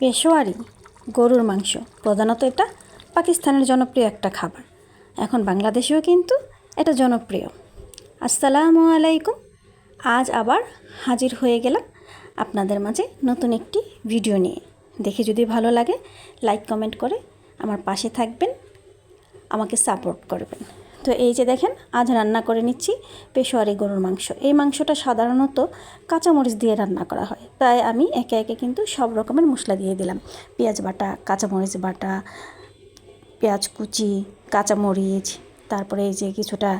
পেশোয়ারি, গরুর মাংস, প্রধানত এটা পাকিস্তানের জনপ্রিয় একটা খাবার। এখন বাংলাদেশেও কিন্তু এটা জনপ্রিয়। আসসালামু আলাইকুম। আজ আবার হাজির হয়ে গেলাম আপনাদের মাঝে নতুন একটি ভিডিও নিয়ে। দেখে যদি ভালো লাগে লাইক কমেন্ট করে আমার পাশে থাকবেন। আমাকে সাপোর্ট করবেন। তো এই যে দেখেন, আজ রান্না করে নিচ্ছি পেশোয়ারি গরুর মাংস। এই মাংসটা সাধারণত কাঁচামরিচ দিয়ে রান্না করা হয়। তাই আমি একে একে কিন্তু সব রকমের মশলা দিয়ে দিলাম। পেঁয়াজ বাটা, কাঁচামরিচ বাটা, পেঁয়াজ কুচি, কাঁচামরিচ, তারপরে এই যে কিছুটা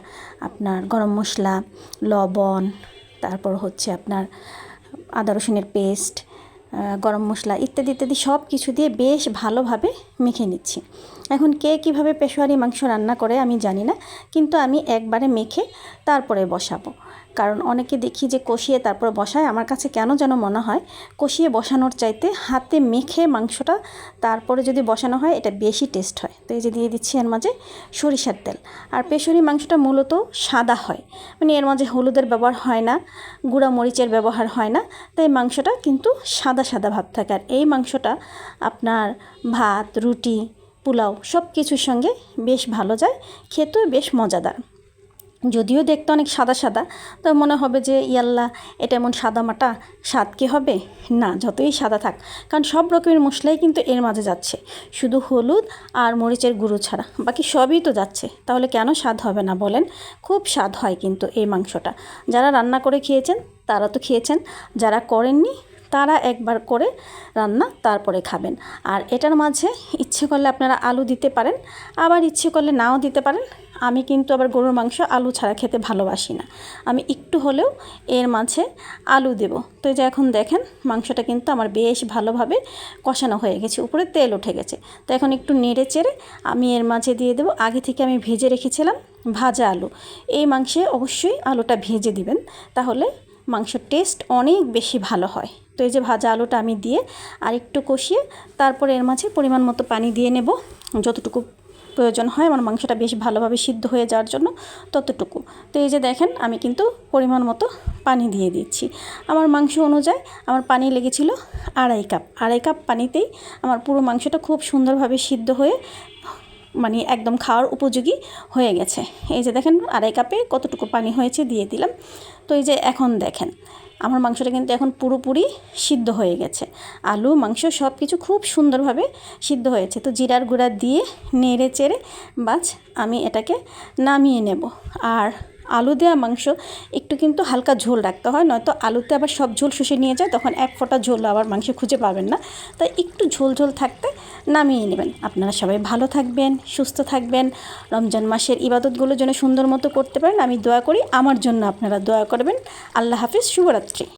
আপনার গরম মশলা, লবণ, তারপর হচ্ছে আপনার আদা রসুনের পেস্ট গরম মশলা ইত্যাদি ইত্যাদি সব কিছু দিয়ে বেশ ভালোভাবে মেখে নিচ্ছি। এখন কে কীভাবে পেশোয়ারি মাংস রান্না করে আমি জানি না, কিন্তু আমি একবারে মেখে তারপরে বসাবো। কারণ অনেকে দেখি যে কষিয়ে তারপর বসায়, আমার কাছে কেন যেন মনে হয় কষিয়ে বসানোর চাইতে হাতে মেখে মাংসটা তারপরে যদি বসানো হয়, এটা বেশি টেস্ট হয়। তো এই যে দিয়ে দিচ্ছি এর মাঝে সরিষার তেল। আর পেশরি মাংসটা মূলত সাদা হয়। মানে এর মাঝে হলুদের ব্যবহার হয় না, গুঁড়া মরিচের ব্যবহার হয় না, তাই মাংসটা কিন্তু সাদা সাদা ভাব থাকে। আর এই মাংসটা আপনার ভাত, রুটি, পোলাও সব কিছুর সঙ্গে বেশ ভালো যায়, খেতেও বেশ মজাদার। যদিও দেখতে অনেক সাদা সাদা, তো মনে হবে যে, ইয়াল্লা, এটা এমন সাদা মাটা, স্বাদ কি হবে? না, যতই সাদা থাক। কারণ সব রকমের মশলাই কিন্তু এর মাঝে যাচ্ছে। শুধু হলুদ আর মরিচের গুঁড়ো ছাড়া। বাকি সবই তো যাচ্ছে। তাহলে কেন স্বাদ হবে না বলেন? খুব স্বাদ হয় কিন্তু এই মাংসটা। যারা রান্না করে খেয়েছেন, তারা তো খেয়েছেন। যারা করেননি তারা একবার করে রান্না তারপরে খাবেন। আর এটার মাঝে ইচ্ছে করলে আপনারা আলু দিতে পারেন, আবার ইচ্ছে করলে নাও দিতে পারেন। আমি কিন্তু আবার গরুর মাংস আলু ছাড়া খেতে ভালোবাসি না। আমি একটু হলেও এর মাঝে আলু দেব। তো যে এখন দেখেন, মাংসটা কিন্তু আমার বেশ ভালোভাবে কষানো হয়ে গেছে, উপরে তেল উঠে গেছে। তো এখন একটু নেড়ে চেড়ে আমি এর মাঝে দিয়ে দেবো। আগে থেকে আমি ভেজে রেখেছিলাম ভাজা আলু। এই মাংসে অবশ্যই আলুটা ভেজে দিবেন, তাহলে মাংসর টেস্ট অনেক বেশি ভালো হয়। তো এই যে ভাজা আলুটা আমি দিয়ে আর একটু কষিয়ে তারপরে এর মাঝে পরিমাণ মতো পানি দিয়ে নেব। যতটুকু প্রয়োজন হয় আমার মাংসটা বেশ ভালোভাবে সিদ্ধ হয়ে যাওয়ার জন্য ততটুকু। তো এই যে দেখেন আমি কিন্তু পরিমাণ মতো পানি দিয়ে দিচ্ছি। আমার মাংস অনুযায়ী আমার পানি লেগেছিল আড়াই কাপ। আড়াই কাপ পানিতেই আমার পুরো মাংসটা খুব সুন্দরভাবে সিদ্ধ হয়ে মানে একদম খাওয়ার উপযোগী হয়ে গেছে। এই যে দেখেন, আড়াই কাপে কতটুকু পানি হয়েছে দিয়ে দিলাম। তো এই যে এখন দেখেন, আমার মাংসটা কিন্তু এখন পুরোপুরি সিদ্ধ হয়ে গেছে। আলু, মাংস সব কিছু খুব সুন্দরভাবে সিদ্ধ হয়েছে। তো জিরার গুঁড়া দিয়ে নেড়ে চেড়ে বাছ আমি এটাকে নামিয়ে নেব। আর আলু দেওয়া মাংস, একটু কিন্তু হালকা ঝোল রাখতে হয়, নয়তো আলুতে আবার সব ঝোল শুষে নিয়ে যায়, তখন এক ফোঁটা ঝোল আবার মাংস খুঁজে পাবেন না। তাই একটু ঝোল ঝোল থাকতে নামিয়ে নেবেন। আপনারা সবাই ভালো থাকবেন, সুস্থ থাকবেন। রমজান মাসের ইবাদতগুলো যেন সুন্দর মতো করতে পারেন, আমি দোয়া করি। আমার জন্য আপনারা দোয়া করবেন। আল্লাহ হাফিজ, শুভরাত্রি।